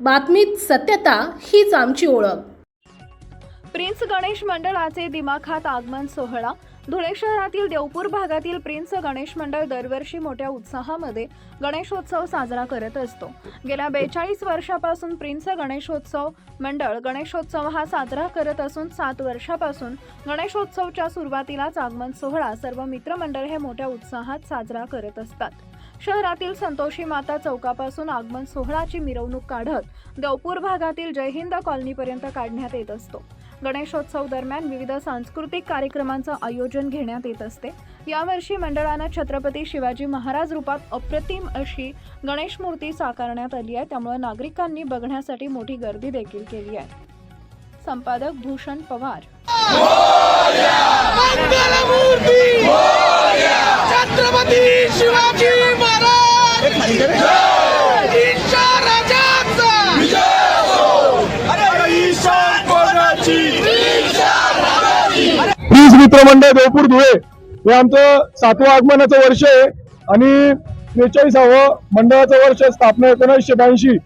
बातमीत सत्यता हीच आमची ओळख. प्रिन्स गणेश मंडळाचे दिमाखात आगमन सोहळा. धुळे शहरातील देवपूर भागातील प्रिन्स गणेश मंडळ दरवर्षी मोठ्या उत्साहामध्ये गणेशोत्सव साजरा करत असतो. गेल्या बेचाळीस वर्षापासून प्रिन्स गणेशोत्सव मंडळ गणेशोत्सव हा साजरा करत असून सात वर्षापासून गणेशोत्सवच्या सुरुवातीलाच आगमन सोहळा सर्व मित्रमंडळ हे मोठ्या उत्साहात साजरा करत असतात. शहरातील संतोषी माता चौकापासून आगमन सोहळाची मिरवणूक काढत देवपूर भागातील जयहिंद कॉलनीपर्यंत काढण्यात येत असतो. गणेशोत्सव दरम्यान विविध सांस्कृतिक कार्यक्रमांचं आयोजन घेण्यात येत असते. यावर्षी मंडळानं छत्रपती शिवाजी महाराज रूपात अप्रतिम अशी गणेश मूर्ती साकारण्यात आली आहे. त्यामुळे नागरिकांनी बघण्यासाठी मोठी गर्दी देखील केली आहे. संपादक भूषण पवार. प्लीज मित्रमंडळ देवपूर धुळे. हे आमचं सातवं आगमनाचं वर्ष आहे आणि त्रेचाळीसावं मंडळाचं वर्ष स्थापना एकोणीसशे ब्याऐंशी.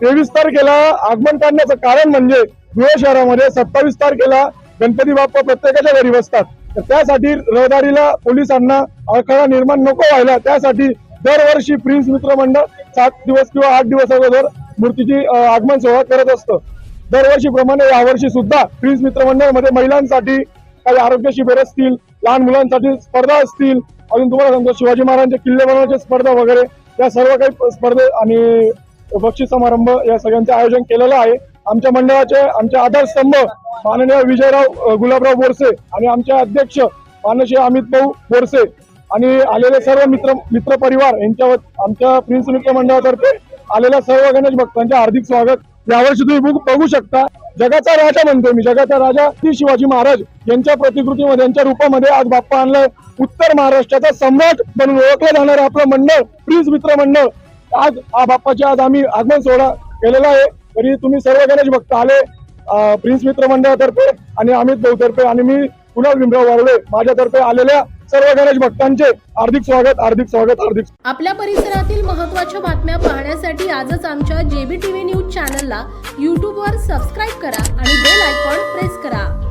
तेवीस तारखेला आगमन काढण्याचं कारण म्हणजे धुळे शहरामध्ये सत्तावीस तारखेला गणपती बाप्पा प्रत्येकाच्या घरी बसतात. तर त्यासाठी रहदारीला पोलिसांना अडथळा निर्माण नको व्हायला त्यासाठी दरवर्षी प्रिन्स मित्र मंडळ सात दिवस किंवा आठ दिवस अगोदर मूर्तीची आगमन सोहळा करत असतं. दरवर्षीप्रमाणे यावर्षी सुद्धा प्रिन्स मित्र मंडळमध्ये महिलांसाठी काही आरोग्य शिबिर असतील लहान मुलांसाठी स्पर्धा असतील अजून तुम्हाला सांगतो शिवाजी महाराजांचे किल्ले बनवण्याची स्पर्धा वगैरे या सर्व काही स्पर्धे आणि बक्षीस समारंभ या सगळ्यांचं आयोजन केलेलं आहे. आमच्या मंडळाचे आमचे आधारस्तंभ माननीय विजयराव गुलाबराव बोरसे आणि आमचे अध्यक्ष माननीय अमित भाऊ बोरसे आणि आलेले सर्व मित्र मित्र परिवार यांच्या आमच्या प्रिन्स मित्र मंडळातर्फे आलेल्या सर्व गणेश भक्तांचे हार्दिक स्वागत. यावर्षी तुम्ही बघू शकता जगाचा राजा म्हणतो मी. जगाचा राजा श्री शिवाजी महाराज यांच्या प्रतिकृतीमध्ये यांच्या रूपामध्ये आज बाप्पा आणलाय. उत्तर महाराष्ट्राचा सम्राट म्हणून ओळखलं जाणार आपलं मंडळ प्रिन्स मित्र मंडळ आज हा बाप्पाचे आज आम्ही आगमन सोहळा केलेला आहे. तरी तुम्ही सर्व गणेश भक्त आले प्रिन्स मित्र मंडळातर्फे आणि अमित भाऊतर्फे. आणि मी पुन्हा भीमराव वारळे माझ्यातर्फे आलेल्या सर्व गणेश भक्तांचे हार्दिक स्वागत हार्दिक स्वागत हार्दिक आपल्या परिसरातील महत्त्वाच्या बातम्या पाहण्यासाठी आजच आमच्या जेबी टीव्ही न्यूज चॅनलला यूट्यूबवर सबस्क्राईब करा आणि बेल आयकॉन प्रेस करा.